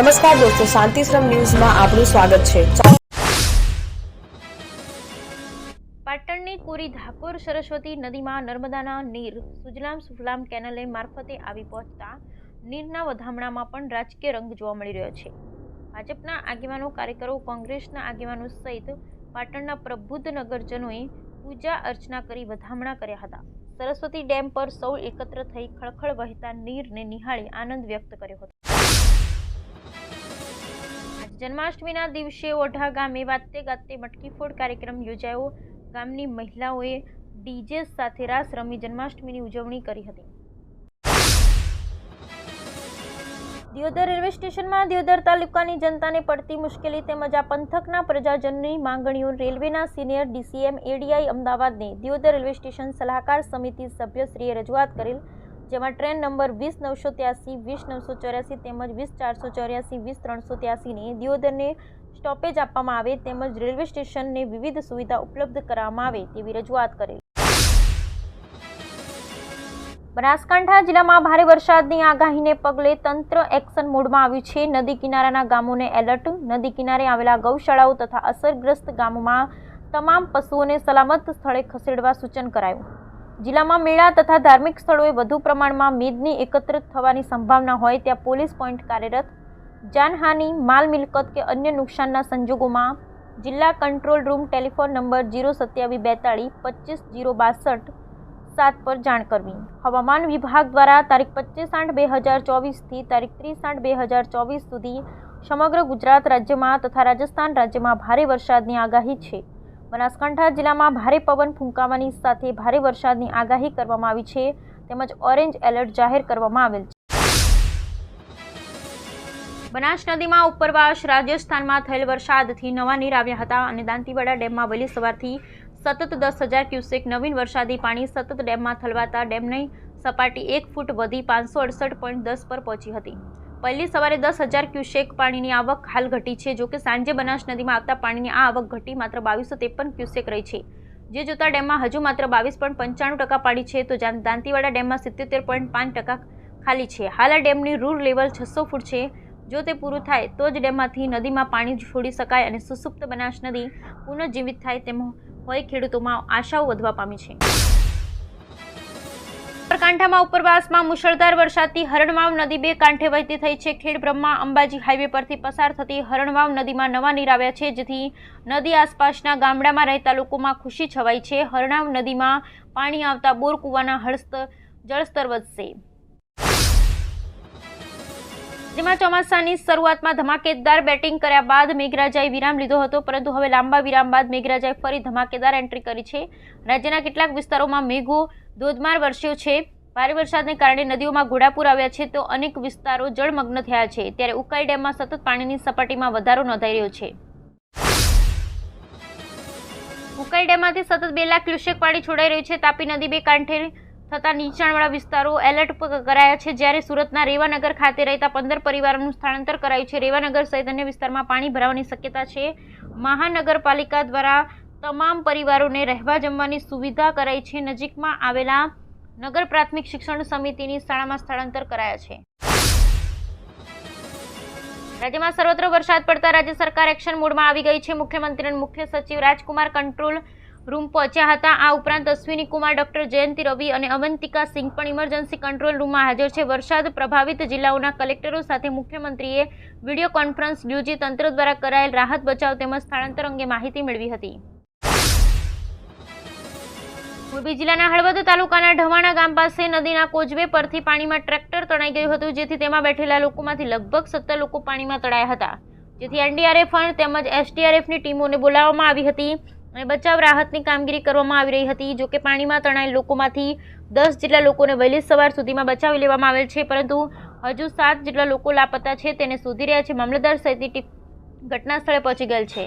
નમસ્કાર દોસ્તો, શાંતિશ્રમ ન્યૂઝમાં આપનું સ્વાગત છે. પાટણની કોરી ધાકોર સરસ્વતી નદીમાં નર્મદાના નીર સુજલામ સુફલામ કેનલે મારફતે આવી પહોંચતા નીરના વધામણામાં પણ રાજકીય રંગ જોવા મળી રહ્યો છે. ભાજપના આગેવાનો, કાર્યકરો, કોંગ્રેસના આગેવાનો સહિત પાટણના પ્રબુદ્ધ નગરજનોએ પૂજા અર્ચના કરી વધામણા કર્યા હતા. સરસ્વતી ડેમ પર સૌ એકત્ર થઈ ખળખળ વહેતા નીરને નિહાળી આનંદ વ્યક્ત કર્યો હતો. જન્માષ્ટમીના દિવસે ઓઢા ગામે વાતે ગાતે મટકીફોડ કાર્યક્રમ યોજાયો. ગામની મહિલાઓએ ડીજે સાથે રાસ રમી જન્માષ્ટમીની ઉજવણી કરી હતી. દિયોદર રેલવે સ્ટેશનમાં દિયોદર તાલુકાની જનતાને પડતી મુશ્કેલી તેમજ આ પંથકના પ્રજાજનની માંગણીઓ રેલવેના સિનિયર ડીસીએમ એડીઆઈ અમદાવાદને દિયોદર રેલવે સ્ટેશન સલાહકાર સમિતિ સભ્યશ્રીએ રજૂઆત કરેલ જેમાં ટ્રેન નંબર વીસ નવસો ત્યાસી, વીસ નવસો ચોર્યાસી તેમજ વીસ ચારસો ચોર્યાસી, વીસ ત્રણસો ત્યાસીને દિયોદરને સ્ટોપેજ આપવામાં આવે તેમજ રેલવે સ્ટેશનને વિવિધ સુવિધા ઉપલબ્ધ કરવામાં આવે તેવી રજૂઆત કરેલ. બનાસકાંઠા જિલ્લામાં ભારે વરસાદની આગાહીને પગલે તંત્ર એક્શન મોડમાં આવ્યું છે. નદી કિનારાના ગામોને એલર્ટ, નદી કિનારે આવેલા ગૌશાળાઓ તથા અસરગ્રસ્ત ગામોમાં તમામ પશુઓને સલામત સ્થળે ખસેડવા સૂચન કરાયું. જિલ્લામાં મેળા તથા ધાર્મિક સ્થળોએ વધુ પ્રમાણમાં મેદની એકત્રિત થવાની સંભાવના હોય ત્યાં પોલીસ પોઈન્ટ કાર્યરત, જાનહાનિ, માલ મિલકત કે અન્ય નુકસાનના સંજોગોમાં જિલ્લા control room telephone number zero સત્યાવીસ બેતાળીસ પચીસ જીરો બાસઠ સાત પર જાણ કરવી. હવામાન વિભાગ દ્વારા તારીખ પચીસ આઠ બે હજાર ચોવીસથી તારીખ ત્રીસ આઠ બે હજાર ચોવીસ સુધી સમગ્ર ગુજરાત રાજ્યમાં તથા રાજસ્થાન રાજ્યમાં ભારે વરસાદની આગાહી છે. બનાસકાંઠા જિલ્લામાં ભારે પવન ફૂંકાવાની સાથે ભારે વરસાદની આગાહી કરવામાં આવી છે. તેમજ ઓરેન્જ એલર્ટ જાહેર કરવામાં આવેલ છે. બનાસ નદીમાં ઉપરવાસ રાજસ્થાનમાં થયેલ વરસાદથી નવા નીર આવ્યા હતા અને દાંતીવાડા ડેમમાં વહેલી સવારથી સતત દસ હજાર ક્યુસેક નવીન વરસાદી પાણી સતત ડેમમાં થલવાતા ડેમની સપાટી એક ફૂટ વધી પાંચસો અડસઠ પોઈન્ટ દસ પર પહોંચી હતી. પહેલી સવારે દસ હજાર ક્યુસેક પાણીની આવક હાલ ઘટી છે. જોકે સાંજે બનાસ નદીમાં આવતા પાણીની આ આવક ઘટી માત્ર બાવીસો ત્રેપન ક્યુસેક રહી છે. જે જોતા ડેમમાં હજુ માત્ર બાવીસ પોઈન્ટ પંચાણું ટકા પાણી છે, તો દાંતીવાડા ડેમમાં સિત્તોતેર પોઈન્ટ પાંચ ટકા ખાલી છે. હાલ આ ડેમની રૂર લેવલ છસો ફૂટ છે. જો તે પૂરું થાય, તો જ ડેમમાંથી નદીમાં પાણી છોડી શકાય અને સુસુપ્ત બનાસ નદી પુનઃજીવિત થાય તેમ હોય ખેડૂતોમાં આશાઓ વધવા પામી છે. સાબરકાંઠામાં ઉપરવાસમાં મુશળધાર વરસાદથી હરણવાવ નદી બે કાંઠે વહેતી થઈ છે. ખેડ બ્રહ્મા અંબાજી હાઈવે પરથી પસાર થતી હરણવાવ નદીમાં નવા નીર આવ્યા છે, જેથી નદી આસપાસના ગામડામાં રહેતા લોકોમાં ખુશી છવાઈ છે. હરણાવ નદીમાં પાણી આવતા બોર કૂવાના હળસ્ત જળસ્તર વધશે. જેમાં ચોમાસાની શરૂઆતમાં ધમાકેદાર બેટિંગ કર્યા બાદ મેઘરાજાએ વિરામ લીધો હતો, પરંતુ હવે લાંબા વિરામ બાદ મેઘરાજાએ ફરી ધમાકેદાર એન્ટ્રી કરી છે. રાજ્યના કેટલાક વિસ્તારોમાં મેઘો ધોધમાર વરસ્યો છે. ભારે વરસાદને કારણે નદીઓમાં ઘોડાપૂર આવ્યા છે, તો અનેક વિસ્તારો જળમગ્ન થયા છે. ત્યારે ઉકાઈ ડેમમાં સતત પાણીની સપાટીમાં વધારો નોંધાઈ રહ્યો છે. ઉકાઈ ડેમમાંથી સતત બે લાખ ક્યુસેક પાણી છોડાઈ રહ્યું છે. તાપી નદી બે કાંઠે થતા નીચાણવાળા વિસ્તારો એલર્ટ કરાયા છે. જ્યારે સુરતના રેવાનગર ખાતે રહેતા પંદર પરિવારોનું સ્થળાંતર કરાયું છે. રેવાનગર સહિત અન્ય વિસ્તારમાં પાણી ભરાવાની શક્યતા છે. મહાનગરપાલિકા દ્વારા તમામ પરિવારોને રહેવા જમવાની સુવિધા કરાઈ છે. નજીકમાં આવેલા નગર પ્રાથમિક શિક્ષણ સમિતિની શાળામાં સ્થળાંતર કરાયા છે. રાજ્યમાં સર્વત્ર વરસાદ પડતા રાજ્ય સરકાર એક્શન મોડમાં આવી ગઈ છે. મુખ્યમંત્રી અને મુખ્ય સચિવ રાજકુમાર કંટ્રોલ રૂમ પહોંચ્યા હતા. આ ઉપરાંત અશ્વિની કુમાર, ડોક્ટર જયંતિ રવિ અને અવંતિકા સિંહ પણ ઇમરજન્સી કંટ્રોલ રૂમમાં હાજર છે. વરસાદ પ્રભાવિત જિલ્લાઓના કલેક્ટરો સાથે મુખ્યમંત્રીએ વીડિયો કોન્ફરન્સ યોજી તંત્ર દ્વારા કરાયેલ રાહત બચાવ તેમજ સ્થળાંતર અંગે માહિતી મેળવી હતી. મોરબી જિલ્લાના હળવદ તાલુકાના ઢવાણા ગામ પાસે નદીના કોજવે પરથી પાણીમાં ટ્રેક્ટર તણાઈ ગયું હતું. જેથી તેમાં બેઠેલા લોકોમાંથી લગભગ સત્તર લોકો પાણીમાં તળાયા હતા. જેથી એનડીઆરએફ તેમજ એસડીઆરએફની ટીમોને બોલાવવામાં આવી હતી. અને બચાવ રાહતની કામગીરી કરવામાં આવી રહી હતી, જોકે પાણીમાં તણાયેલ લોકોમાંથી દસ જેટલા લોકોને વહેલી સવાર સુધીમાં બચાવી લેવામાં આવેલ છે, પરંતુ હજુ સાત જેટલા લોકો લાપતા છે, તેને શોધી રહ્યા છે, મામલતદાર સહિતની ટીમ ઘટના સ્થળે પહોંચી ગયેલ છે.